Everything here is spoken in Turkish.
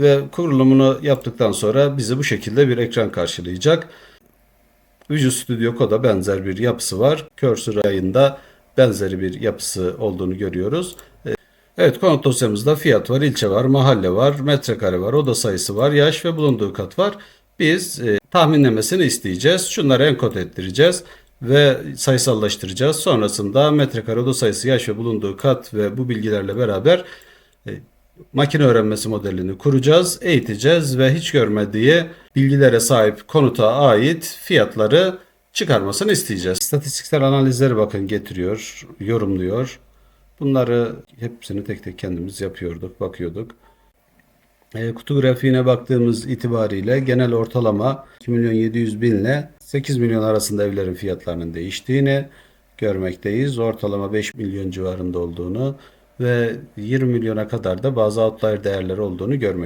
Ve kurulumunu yaptıktan sonra bizi bu şekilde bir ekran karşılayacak. Visual Studio Code'a benzer bir yapısı var. Cursor ayında benzeri bir yapısı olduğunu görüyoruz. Ee, Evet konut dosyamızda fiyat var, ilçe var, mahalle var, metrekare var, oda sayısı var, yaş ve bulunduğu kat var. Biz e, tahminlemesini isteyeceğiz. Şunları enkod ettireceğiz ve sayısallaştıracağız. Sonrasında metrekare, oda sayısı, yaş ve bulunduğu kat ve bu bilgilerle beraber e, makine öğrenmesi modelini kuracağız, eğiteceğiz ve hiç görmediği bilgilere sahip konuta ait fiyatları çıkarmasını isteyeceğiz. İstatistiksel analizleri bakın getiriyor, yorumluyor. Bunları hepsini tek tek kendimiz yapıyorduk, bakıyorduk. E, kutu grafiğine baktığımız itibariyle genel ortalama 2 milyon 700 bin ile 8 milyon arasında evlerin fiyatlarının değiştiğini görmekteyiz. Ortalama 5 milyon civarında olduğunu ve 20 milyona kadar da bazı outlier değerleri olduğunu görmekteyiz.